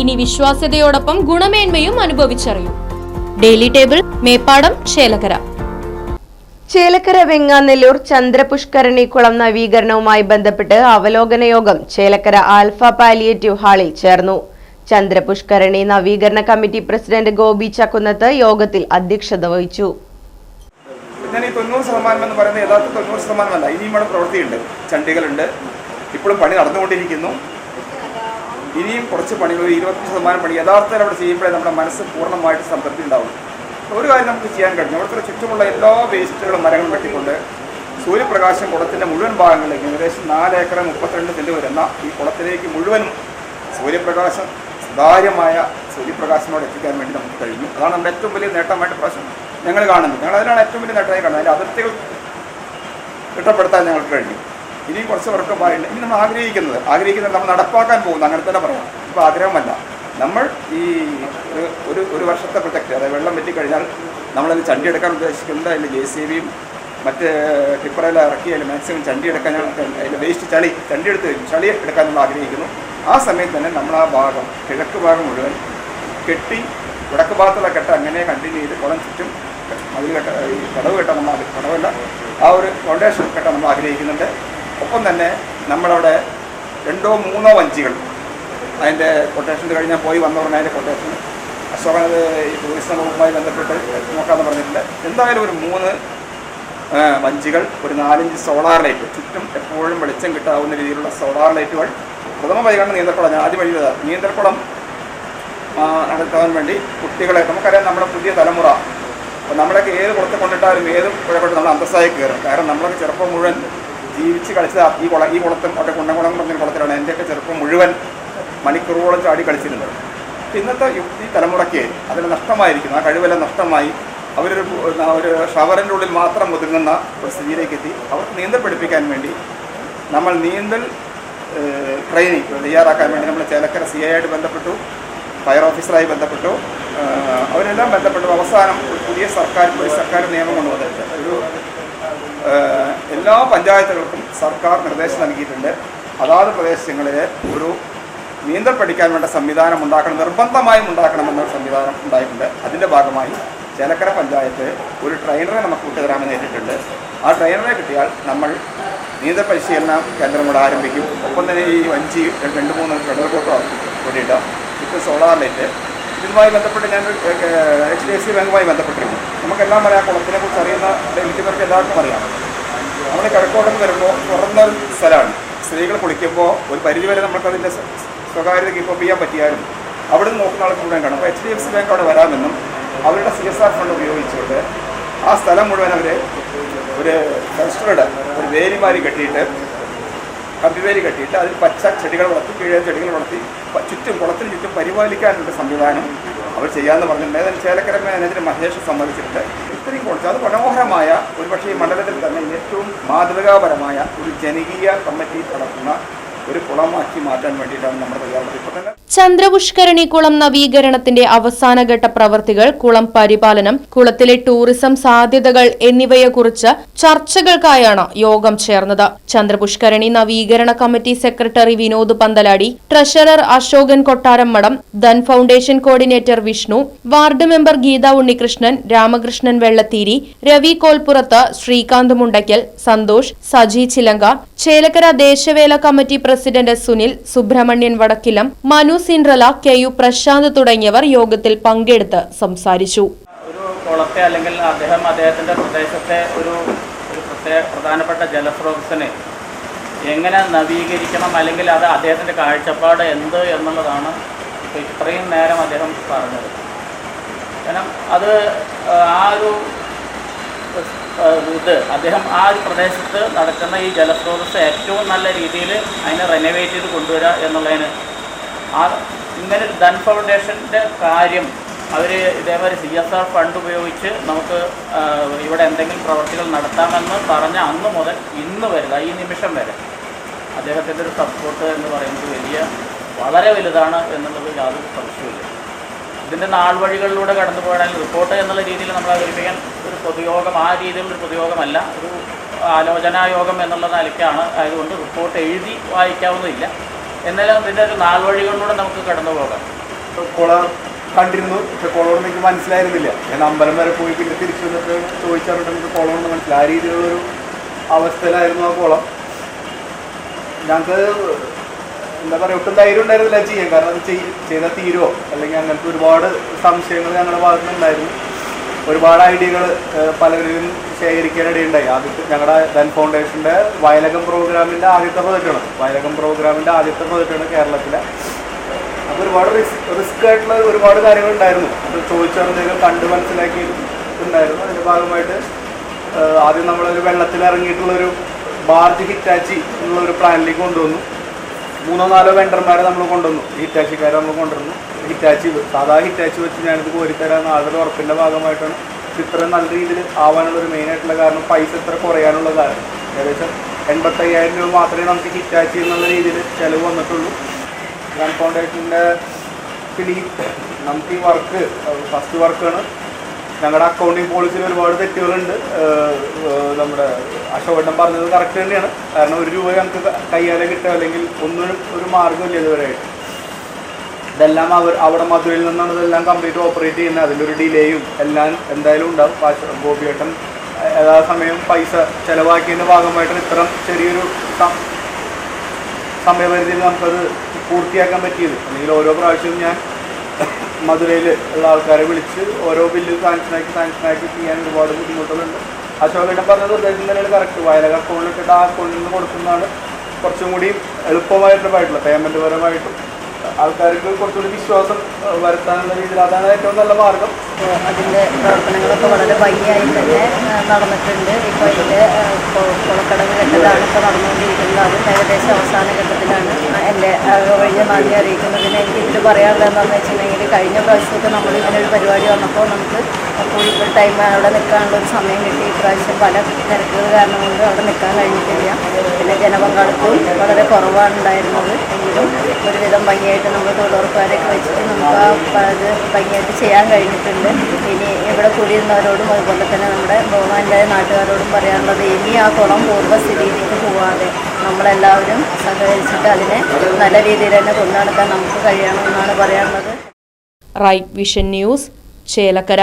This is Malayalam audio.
ഇനി വിശ്വാസ്യതയോടൊപ്പം ഗുണമേന്മയും അനുഭവിച്ചറിയൂ. Daily table Meppadam Chelakkara. Chelakkara Venganellur Chandrapushkarani കുളം നവീകരണവുമായി ബന്ധപ്പെട്ട് അവലോകന യോഗം ചേലക്കര ആൽഫ പാലിയേറ്റീവ് ഹാളിൽ ചേർന്നു. ചന്ദ്രപുഷ്കരണി നവീകരണ കമ്മിറ്റി പ്രസിഡന്റ് ഗോപി ചക്കുന്നത്ത് യോഗത്തിൽ അധ്യക്ഷത വഹിച്ചു. ഞാൻ ഈ തൊണ്ണൂറ് ശതമാനം എന്ന് പറയുന്നത് യഥാർത്ഥ തൊണ്ണൂറ് ശതമാനമല്ല ഇനിയും ഇവിടെ പ്രവൃത്തിയുണ്ട്. ചണ്ടികളുണ്ട് ഇപ്പോഴും പണി നടന്നുകൊണ്ടിരിക്കുന്നു. ഇനിയും കുറച്ച് പണികൾ ഇരുപത്തി ശതമാനം പണി യഥാർത്ഥത്തിൽ അവിടെ ചെയ്യുമ്പോഴേ നമ്മുടെ മനസ്സ് പൂർണമായിട്ട് സംതൃപ്തി ഉണ്ടാവും ഒരു കാര്യം നമുക്ക് ചെയ്യാൻ കഴിഞ്ഞു അവിടുത്തെ ചുറ്റുമുള്ള എല്ലാ വേസ്റ്റുകളും മരങ്ങളും വെട്ടിക്കൊണ്ട് സൂര്യപ്രകാശം കുളത്തിന്റെ മുഴുവൻ ഭാഗങ്ങളിലേക്ക് ഏകദേശം നാല് ഏക്കർ മുപ്പത്തിരണ്ട് സെന്റ് വരുന്ന ഈ കുളത്തിലേക്ക് മുഴുവനും സൂര്യപ്രകാശം സുതാര്യമായ സൂര്യപ്രകാശനോട് എത്തിക്കാൻ വേണ്ടി നമുക്ക് കഴിഞ്ഞു. അതാണ് നമ്മുടെ ഏറ്റവും വലിയ നേട്ടമായിട്ട് പ്രശ്നം ഞങ്ങൾ കാണുന്നത്. ഞങ്ങൾ അതിനാണ് ഏറ്റവും വലിയ നേട്ടമായി കാണുന്നത്. അതിന്റെ അതിർത്തികൾ തിട്ടപ്പെടുത്താൻ ഞങ്ങൾക്ക് കഴിഞ്ഞു. ഇനിയും കുറച്ച് വർക്കമായിട്ട് ഇനി നമ്മൾ ആഗ്രഹിക്കുന്നത്. ആഗ്രഹിക്കുന്നത് നമ്മൾ നടപ്പാക്കാൻ പോകുന്നത് അങ്ങനെ തന്നെ പറയാം. ഇപ്പോൾ ആഗ്രഹമല്ല. നമ്മൾ ഈ ഒരു ഒരു വർഷത്തെ പ്രൊജക്റ്റ് അതായത് വെള്ളം വെറ്റിക്കഴിഞ്ഞാൽ നമ്മളത് ചണ്ടി എടുക്കാൻ ഉദ്ദേശിക്കുന്നത് അതിൽ ജെ സി ബിയും മറ്റ് ടിപ്പറയിൽ ഇറക്കി അതിൽ മാക്സിമം ചണ്ടി എടുക്കാൻ അതിൽ വേസ്റ്റ് ചളി ചണ്ടി എടുത്ത് ചളി എടുക്കാൻ നമ്മൾ ആഗ്രഹിക്കുന്നു. ആ സമയത്ത് തന്നെ നമ്മൾ ആ ഭാഗം കിഴക്ക് ഭാഗം മുഴുവൻ കെട്ടി വടക്ക് ഭാഗത്തുള്ള കെട്ട അങ്ങനെ കണ്ടിന്യൂ ചെയ്ത് കുളം ചുറ്റും മതിൽ കെട്ട ഈ കടവ് കെട്ടാൻ നമ്മൾ കടവല്ല ആ ഒരു ഫൗണ്ടേഷൻ കെട്ടാൻ നമ്മൾ ആഗ്രഹിക്കുന്നുണ്ട്. ഒപ്പം തന്നെ നമ്മളവിടെ രണ്ടോ മൂന്നോ വഞ്ചികൾ. അതിന്റെ കൊട്ടേഷൻ കഴിഞ്ഞാൽ പോയി വന്ന പറഞ്ഞാൽ അതിന്റെ കൊട്ടേഷൻ അശോകൻ അത് ഈ ടൂറിസം വകുപ്പുമായി ബന്ധപ്പെട്ട് നോക്കാമെന്ന് പറഞ്ഞിട്ടില്ല. എന്തായാലും ഒരു മൂന്ന് വഞ്ചികൾ ഒരു നാലഞ്ച് സോളാർ ലൈറ്റ് ചുറ്റും എപ്പോഴും വെളിച്ചം കിട്ടാവുന്ന രീതിയിലുള്ള സോളാർ ലൈറ്റുകൾ പ്രഥമ പരിഗണന നീന്തൽക്കുളം ഞാൻ ആദ്യം വഴിയത് നീന്തൽക്കുളം നടത്താൻ വേണ്ടി കുട്ടികളെ നമുക്കറിയാം നമ്മുടെ പുതിയ തലമുറ. അപ്പോൾ നമ്മളൊക്കെ ഏത് പുറത്ത് കൊണ്ടിട്ടാലും ഏത് പുഴപ്പെട്ട് നമ്മൾ അന്തസ്സായി കയറും. കാരണം നമ്മളൊക്കെ ചെറുപ്പം മുഴുവൻ ജീവിച്ച് കളിച്ചത് ഈ കുള ഈ കുളത്തും ഒക്കെ കുണ്ടംകുളം എന്ന് പറഞ്ഞ കുളത്തിലാണ്. എന്റെയൊക്കെ ചെറുപ്പം മുഴുവൻ മണിക്കൂറുകളോളം ചാടി കളിച്ചിരുന്നത്. ഇന്നത്തെ ഈ തലമുറയ്ക്ക് അതിന് നഷ്ടമായിരിക്കുന്നു. ആ കഴിവെല്ലാം നഷ്ടമായി. അവരൊരു ഒരു ഷവറിന്റെ ഉള്ളിൽ മാത്രം ഒതുങ്ങുന്ന ഒരു സ്ഥിതിയിലേക്ക് എത്തി അവർക്ക് നീന്തൽ പഠിപ്പിക്കാൻ വേണ്ടി നമ്മൾ നീന്തൽ ട്രെയിനിങ് തയ്യാറാക്കാൻ വേണ്ടി നമ്മൾ ചേലക്കര സി ഐ ആയിട്ട് ബന്ധപ്പെട്ടു ഫയർ ഓഫീസറായി ബന്ധപ്പെട്ടു. അവരെല്ലാം ബന്ധപ്പെട്ടു. അവസാനം പുതിയ സർക്കാർ സർക്കാർ നിയമം കൊണ്ടുവന്നിട്ട് ഒരു എല്ലാ പഞ്ചായത്തുകൾക്കും സർക്കാർ നിർദ്ദേശം നൽകിയിട്ടുണ്ട്. അതാത് പ്രദേശങ്ങളിൽ ഒരു നീന്തൽ പഠിക്കാൻ വേണ്ട സംവിധാനം ഉണ്ടാക്കണം നിർബന്ധമായും ഉണ്ടാക്കണമെന്ന സംവിധാനം ഉണ്ടായിട്ടുണ്ട്. അതിന്റെ ഭാഗമായി ചേലക്കര പഞ്ചായത്ത് ഒരു ട്രെയിനറെ നമുക്ക് വിട്ടുതരാമെന്ന് ഏറ്റിട്ടുണ്ട്. ആ ട്രെയിനറെ കിട്ടിയാൽ നമ്മൾ നീന്തൽ പരിശീലന കേന്ദ്രം കൂടെ ആരംഭിക്കും. ഒപ്പം തന്നെ ഈ വഞ്ചി രണ്ട് മൂന്ന് ഫെഡറൽ കോട്ടോ കൂടിയിട്ട് ഇപ്പോൾ സോളാർ ലൈറ്റ് ഇതുമായി ബന്ധപ്പെട്ട് ഞാൻ എച്ച് ഡി എഫ് സി ബാങ്കുമായി ബന്ധപ്പെട്ടിരുന്നു. നമുക്കെല്ലാം അറിയാം കുളത്തിനെ കുറിച്ച് അറിയുന്ന വ്യക്തികൾക്ക് എല്ലാവർക്കും അറിയാം. നമ്മൾ കിഴക്കോട്ടം വരുമ്പോൾ തുറന്ന സ്ഥലമാണ്. സ്ത്രീകൾ കുളിക്കുമ്പോൾ ഒരു പരിധിവരെ നമുക്കതിന്റെ സ്വ- സ്വകാര്യത കീപ്പ് ചെയ്യാൻ പറ്റിയാലും അവിടെ നിന്ന് നോക്കുന്ന ആൾക്ക് മുഴുവൻ കാണും. അപ്പോൾ H D F C bank അവിടെ വരാമെന്നും അവരുടെ സി എസ് ആർ ഫണ്ട് ഉപയോഗിച്ചുകൊണ്ട് ആ സ്ഥലം മുഴുവൻ അവർ ഒരു കസ്റ്റഡ് ഒരു വേലിമാരി കെട്ടിയിട്ട് കമ്പിവേലി കെട്ടിയിട്ട് അതിൽ പച്ച ചെടികൾ വളർത്തി കീഴേ ചെടികൾ വളർത്തി ചുറ്റും കുളത്തിന് ചുറ്റും പരിപാലിക്കാനുള്ള സംവിധാനം അവർ ചെയ്യാമെന്ന് പറഞ്ഞിട്ടുണ്ട്. ഏതായാലും ചേലക്കര മാനേജർ മഹേഷ് സമ്മതിച്ചിട്ടുണ്ട് ഇത്രയും കുറച്ച് അത് മനോഹരമായ ഒരുപക്ഷെ ഈ മണ്ഡലത്തിൽ തന്നെ ഏറ്റവും മാതൃകാപരമായ ഒരു ജനകീയ കമ്മിറ്റി നടത്തുന്ന ഒരു കുളമാക്കി മാറ്റാൻ നമ്മുടെ ചന്ദ്രപുഷ്കരണി കുളം നവീകരണത്തിന്റെ അവസാനഘട്ട പ്രവൃത്തികൾ കുളം പരിപാലനം കുളത്തിലെ ടൂറിസം സാധ്യതകൾ എന്നിവയെക്കുറിച്ച് ചർച്ചകൾക്കായാണ് യോഗം ചേർന്നത്. ചന്ദ്രപുഷ്കരണി നവീകരണ committee secretary Vinod Panthaladi treasurer Ashokan Kottaram Madom Dhan foundation coordinator Vishnu ward member Geetha Unnikrishnan Ramakrishnan Vellatheeri Ravi കോൽപ്പുറത്ത് Srikanth Mundakkal Santhosh Saji Chilanka Chelakkara ദേശവേല committee Sunil Subrahmanian Vadakkilam Manu Cinderella K U Prashanth തുടങ്ങിയവർ യോഗത്തിൽ പങ്കെടുത്ത് സംസാരിച്ചു. ഒരു കുളത്തെ അല്ലെങ്കിൽ അദ്ദേഹം അദ്ദേഹത്തിന്റെ പ്രദേശത്തെ ഒരു പ്രത്യേക പ്രധാനപ്പെട്ട ജലസ്രോതസ്സിനെ എങ്ങനെ നവീകരിക്കണം അല്ലെങ്കിൽ അത് അദ്ദേഹത്തിന്റെ കാഴ്ചപ്പാട് എന്ത് എന്നുള്ളതാണ് ഇപ്പോൾ ഇത്രയും നേരം അദ്ദേഹം പറഞ്ഞത്. കാരണം അത് ആ ഒരു ഇത്. അദ്ദേഹം ആ ഒരു പ്രദേശത്ത് നടക്കുന്ന ഈ ജലസ്രോതസ് ഏറ്റവും നല്ല രീതിയിൽ അതിനെ റെനോവേറ്റ് ചെയ്ത് കൊണ്ടുവരിക എന്നുള്ളതിന്. ആ ഇങ്ങനെ ഒരു ധൻ ഫൗണ്ടേഷന്റെ കാര്യം അവർ ഇതേമാതിരി സി എസ് ആർ ഫണ്ട് ഉപയോഗിച്ച് നമുക്ക് ഇവിടെ എന്തെങ്കിലും പ്രവർത്തികൾ നടത്താമെന്ന് പറഞ്ഞ അന്ന് മുതൽ ഇന്ന് വരെ ഈ നിമിഷം വരെ അദ്ദേഹത്തിന്റെ ഒരു സപ്പോർട്ട് എന്ന് പറയുന്നത് വലിയ വളരെ വലുതാണ് എന്നുള്ളത് യാതൊരു സംശയമില്ല ഇതിന്റെ നാൾ വഴികളിലൂടെ കടന്നു പോയാൽ റിപ്പോർട്ട് എന്നുള്ള രീതിയിൽ നമ്മൾ അവതരിപ്പിക്കാൻ ഒരു പൊതുയോഗം ആ രീതിയിൽ ഒരു പൊതുയോഗമല്ല ഒരു ആലോചനായോഗം എന്നുള്ള നിലയ്ക്കാണ്. ആയതുകൊണ്ട് റിപ്പോർട്ട് എഴുതി വായിക്കാവുന്നില്ല എന്നാലും ഇതിന്റെ ഒരു നാൾ വഴികളിലൂടെ നമുക്ക് കടന്നു പോകാം. കണ്ടിരുന്നു പക്ഷെ കുളമൊന്നും എനിക്ക് മനസ്സിലായിരുന്നില്ല. ഞാൻ അമ്പലം വരെ പോയി പിന്നെ തിരിച്ചു വന്നിട്ട് ചോദിച്ചറിഞ്ഞിട്ട് എനിക്ക് കുളമൊന്നും മനസ്സിലായി. ആ രീതിയിലുള്ളൊരു അവസ്ഥയിലായിരുന്നു ആ കുളം ഞങ്ങൾക്ക് എന്താ പറയുക ഒട്ടും ധൈര്യം ഉണ്ടായിരുന്നില്ല ചെയ്യാൻ. കാരണം അത് ചെയ്- ചെയ്താൽ തീരുമോ അല്ലെങ്കിൽ അങ്ങനത്തെ ഒരുപാട് സംശയങ്ങൾ ഞങ്ങളുടെ ഭാഗത്ത് നിന്നുണ്ടായിരുന്നു ഒരുപാട് ഐഡിയകൾ പലരിലും ശേഖരിക്കാനിടയുണ്ടായി ആദ്യത്തെ ഞങ്ങളുടെ ധൻ ഫൗണ്ടേഷന്റെ വയലകം പ്രോഗ്രാമിന്റെ ആദ്യത്തെ പ്രോജക്റ്റാണ്. വയലകം പ്രോഗ്രാമിന്റെ ആദ്യത്തെ പ്രോജക്റ്റാണ് കേരളത്തിലെ. അപ്പോൾ ഒരുപാട് റിസ്ക് റിസ്ക് ആയിട്ടുള്ള ഒരുപാട് കാര്യങ്ങൾ ഉണ്ടായിരുന്നു. അത് ചോദിച്ചറിഞ്ഞൊക്കെ കണ്ട് മനസ്സിലാക്കി ഉണ്ടായിരുന്നു. അതിന്റെ ഭാഗമായിട്ട് ആദ്യം നമ്മളൊരു വെള്ളത്തിൽ ഇറങ്ങിയിട്ടുള്ളൊരു ബാർജ് ഹിറ്റാച്ചി എന്നുള്ള ഒരു പ്ലാനിലേക്ക് കൊണ്ടുവന്നു. മൂന്നോ നാലോ വെണ്ടർമാരെ നമ്മൾ കൊണ്ടുവന്നു. ഹിറ്റാച്ചിക്കാരെ നമ്മൾ കൊണ്ടുവന്നു. ഹിറ്റാച്ചി സാധാ ഹിറ്റാച്ചി വെച്ച് ഞാനിത് കോരിത്തരാമെന്ന് ആളുടെ ഉറപ്പിന്റെ ഭാഗമായിട്ടാണ്. ഇത്ര നല്ല രീതിയിൽ ആവാനുള്ള ഒരു മെയിൻ ആയിട്ടുള്ള കാരണം പൈസ ഇത്ര കുറയാനുള്ള കാരണം. ഏകദേശം എൺപത്തയ്യായിരം രൂപ മാത്രമേ നമുക്ക് ഹിറ്റാച്ചി എന്നുള്ള രീതിയിൽ ചിലവ് വന്നിട്ടുള്ളൂ. ഗ്രാൻഡ് ഫൗണ്ടേഷന്റെ ഈ നമുക്ക് ഈ വർക്ക് ഫസ്റ്റ് വർക്കാണ് ഞങ്ങളുടെ അക്കൗണ്ടിങ് പോളിസിയിൽ ഒരുപാട് തെറ്റുകളുണ്ട്. നമ്മുടെ അശോകട്ടൻ പറഞ്ഞത് കറക്റ്റ് തന്നെയാണ്. കാരണം ഒരു രൂപ ഞങ്ങൾക്ക് കയ്യാലെ കിട്ടുക അല്ലെങ്കിൽ ഒന്നും ഒരു മാർഗമില്ല ഇതുവരെയായിട്ട് ഇതെല്ലാം അവർ അവിടെ മധുരയിൽ നിന്നാണ് ഇതെല്ലാം കംപ്ലീറ്റ് ഓപ്പറേറ്റ് ചെയ്യുന്നത്. അതിന്റെ ഒരു ഡിലേയും എല്ലാം എന്തായാലും ഉണ്ടാവും. ഗോപിയേട്ടൻ യഥാ സമയം പൈസ ചിലവാക്കിയതിന്റെ ഭാഗമായിട്ട് ഇത്തരം ചെറിയൊരു സമയപരിധിയിൽ നമുക്കത് പൂർത്തിയാക്കാൻ പറ്റിയത്. അല്ലെങ്കിൽ ഓരോ പ്രാവശ്യവും ഞാൻ മധുരയിൽ ഉള്ള ആൾക്കാരെ വിളിച്ച് ഓരോ ബില്ല് സാങ്ഷനാക്കി സാങ്ഷനാക്കി ചെയ്യാൻ ഒരുപാട് ബുദ്ധിമുട്ടുകളുണ്ട്. അശോകേട്ടൻ പറഞ്ഞത് ഉദ്ദേശം തന്നെയാണ് കറക്റ്റ് വയലക അക്കൗണ്ടിലിട്ടിട്ട് ആ അക്കൗണ്ടിൽ നിന്ന് കൊടുക്കുന്നതാണ് കുറച്ചും കൂടി എളുപ്പമായിട്ടുള്ള പേയ്മെന്റ് പരമായിട്ടും. ആൾക്കാർക്ക് കുറച്ചുകൂടി വിശ്വാസം വരുത്താനുള്ള രീതിയിൽ അതാണ് ഏറ്റവും നല്ല മാർഗം. അതിന്റെ പ്രവർത്തനങ്ങളൊക്കെ വളരെ ഭംഗിയായി തന്നെ നടന്നിട്ടുണ്ട്. ഇപ്പോൾ അതിന്റെ കുളക്കടവ് കെട്ടലാണ് ഇപ്പോൾ നടന്നുകൊണ്ടിരിക്കുന്നത്. അതും ഏകദേശം അവസാന ഘട്ടത്തിലാണ്. എന്റെ വഴിയെ നന്ദി അറിയിക്കുന്നതിന് എനിക്ക് ഇതിൽ പറയാനുള്ളതെന്ന് വെച്ചിട്ടുണ്ടെങ്കിൽ കഴിഞ്ഞ പ്രാവശ്യമൊക്കെ നമ്മൾ ഇങ്ങനെ ഒരു പരിപാടി വന്നപ്പോൾ നമുക്ക് ഫുൾ ടൈം അവിടെ നിൽക്കാനുള്ള ഒരു സമയം കിട്ടി. ഇപ്രാവശ്യം പല തിരക്കുകൾ കാരണം കൊണ്ട് അവിടെ നിൽക്കാൻ കഴിഞ്ഞിട്ടില്ല. പിന്നെ ജനപങ്കാളിത്തവും വളരെ കുറവാണ് ഉണ്ടായിരുന്നത്. എങ്കിലും ഒരുവിധം ഭംഗിയായിട്ട് നമ്മൾ തൊഴിലുറപ്പുകാരെയൊക്കെ വെച്ചിട്ട് നമുക്ക് പ- ഭംഗിയായിട്ട് ചെയ്യാൻ കഴിഞ്ഞിട്ടുണ്ട്. ഇനി ഇവിടെ കൂടിയിരുന്നവരോടും അതുപോലെ തന്നെ നമ്മുടെ ബഹുമാന്റെ നാട്ടുകാരോടും പറയാനുള്ളത് ഇനി ആ കുളം പൂർവസ്ഥിതിയിലേക്ക് പോവാതെ നമ്മളെല്ലാവരും സഹകരിച്ചിട്ട് അതിനെ നല്ല രീതിയിൽ തന്നെ കൊണ്ടുനടക്കാൻ നമുക്ക് കഴിയണമെന്നാണ് പറയാനുള്ളത്. Right vision news Chelakkara.